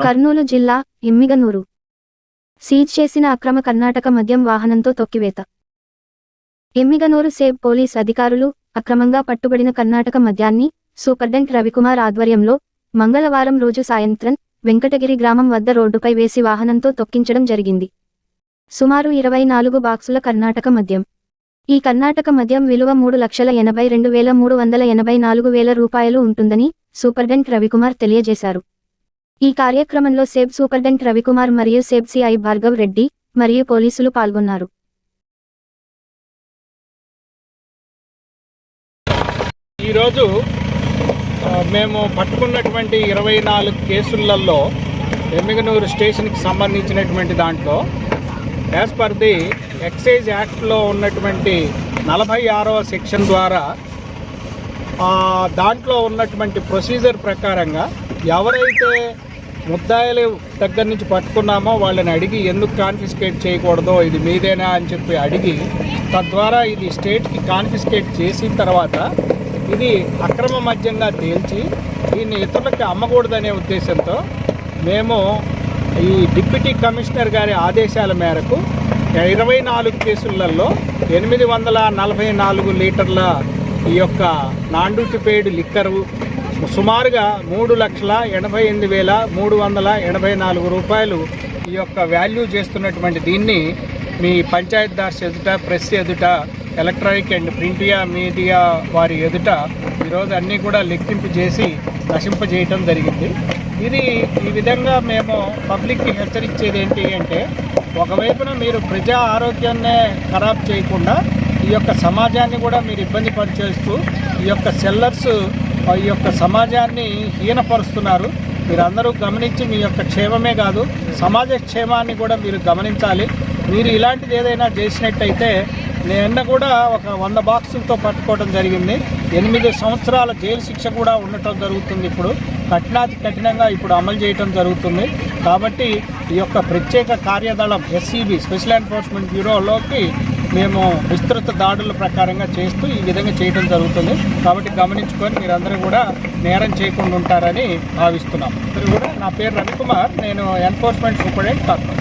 కర్నూలు జిల్లా ఎమ్మిగనూరు సీజ్ చేసిన అక్రమ కర్ణాటక మద్యం వాహనంతో తొక్కివేత. ఎమ్మిగనూరు సేబ్ పోలీస్ అధికారులు అక్రమంగా పట్టుబడిన కర్ణాటక మద్యాన్ని సూపర్డెంట్ రవికుమార్ ఆధ్వర్యంలో మంగళవారం రోజు సాయంత్రం వెంకటగిరి గ్రామం వద్ద రోడ్డుపై వేసి వాహనంతో తొక్కించడం జరిగింది. సుమారు ఇరవై నాలుగు బాక్సుల కర్ణాటక మద్యం. ఈ కర్ణాటక మద్యం విలువ మూడు లక్షల ఎనభై రెండు వేల మూడు వందల ఎనభై నాలుగు వేల రూపాయలు ఉంటుందని సూపర్డెంట్ రవికుమార్ తెలియజేశారు. ఈ కార్యక్రమంలో సేబ్ సూపర్డెంట్ రవికుమార్ మరియు సేబ్ సిఐ భార్గవ్ రెడ్డి మరియు పోలీసులు పాల్గొన్నారు. ఈరోజు మేము పట్టుకున్నటువంటి ఇరవై నాలుగు కేసులలో ఎమ్మిగనూరు స్టేషన్కి సంబంధించినటువంటి దాంట్లో యాజ్ పర్ ది ఎక్సైజ్ యాక్ట్లో ఉన్నటువంటి నలభై ఆరవ సెక్షన్ ద్వారా దాంట్లో ఉన్నటువంటి ప్రొసీజర్ ప్రకారంగా ఎవరైతే ముద్దాయిల దగ్గర నుంచి పట్టుకున్నామో వాళ్ళని అడిగి ఎందుకు కాన్ఫిస్కేట్ చేయకూడదో ఇది మీదేనా అని చెప్పి అడిగి తద్వారా ఇది స్టేట్కి కాన్ఫిస్కేట్ చేసిన తర్వాత ఇది అక్రమ మద్యంగా తేల్చి దీన్ని ఇతరులకి అమ్మకూడదనే ఉద్దేశంతో మేము ఈ డిప్యూటీ కమిషనర్ గారి ఆదేశాల మేరకు ఇరవై నాలుగు కేసులలో ఎనిమిది వందల నలభై నాలుగు లీటర్ల ఈ యొక్క నాన్ లిక్కరు సుమారుగా మూడు లక్షల ఎనభై ఎనిమిది వేల మూడు వందల ఎనభై నాలుగు రూపాయలు ఈ యొక్క వాల్యూ చేస్తున్నటువంటి దీన్ని మీ పంచాయత్ దాస్ ఎదుట ప్రెస్ ఎదుట ఎలక్ట్రానిక్ అండ్ ప్రింటియా మీడియా వారి ఎదుట ఈరోజు అన్నీ కూడా లెక్కింపు చేసి నశింపజేయటం జరిగింది. ఇది ఈ విధంగా మేము పబ్లిక్కి హెచ్చరించేది ఏంటి అంటే ఒకవైపున మీరు ప్రజా ఆరోగ్యాన్నే ఖరాబ్ చేయకుండా ఈ యొక్క సమాజాన్ని కూడా మీరు ఇబ్బంది పరిచేస్తూ ఈ యొక్క సెల్లర్స్ ఈ యొక్క సమాజాన్ని హీనపరుస్తున్నారు. మీరందరూ గమనించి మీ యొక్క క్షేమమే కాదు సమాజ క్షేమాన్ని కూడా మీరు గమనించాలి. మీరు ఇలాంటిది ఏదైనా చేసినట్టయితే నిన్న కూడా ఒక వంద బాక్సులతో పట్టుకోవడం జరిగింది. ఎనిమిది సంవత్సరాల జైలు శిక్ష కూడా ఉండటం జరుగుతుంది ఇప్పుడు. కఠినాతి కఠినంగా ఇప్పుడు అమలు చేయటం జరుగుతుంది. కాబట్టి ఈ యొక్క ప్రత్యేక కార్యదళం ఎస్సీబీ స్పెషల్ ఎన్ఫోర్స్మెంట్ బ్యూరోలోకి మేము విస్తృత దాడుల ప్రకారంగా చేస్తూ ఈ విధంగా చేయడం జరుగుతుంది. కాబట్టి గమనించుకొని మీరందరూ కూడా నేరం చేయకుండా ఉంటారని భావిస్తున్నాం. కూడా నా పేరు రవికుమార్. నేను ఎన్ఫోర్స్మెంట్ సూపరింటెండెంట్ కాకుండా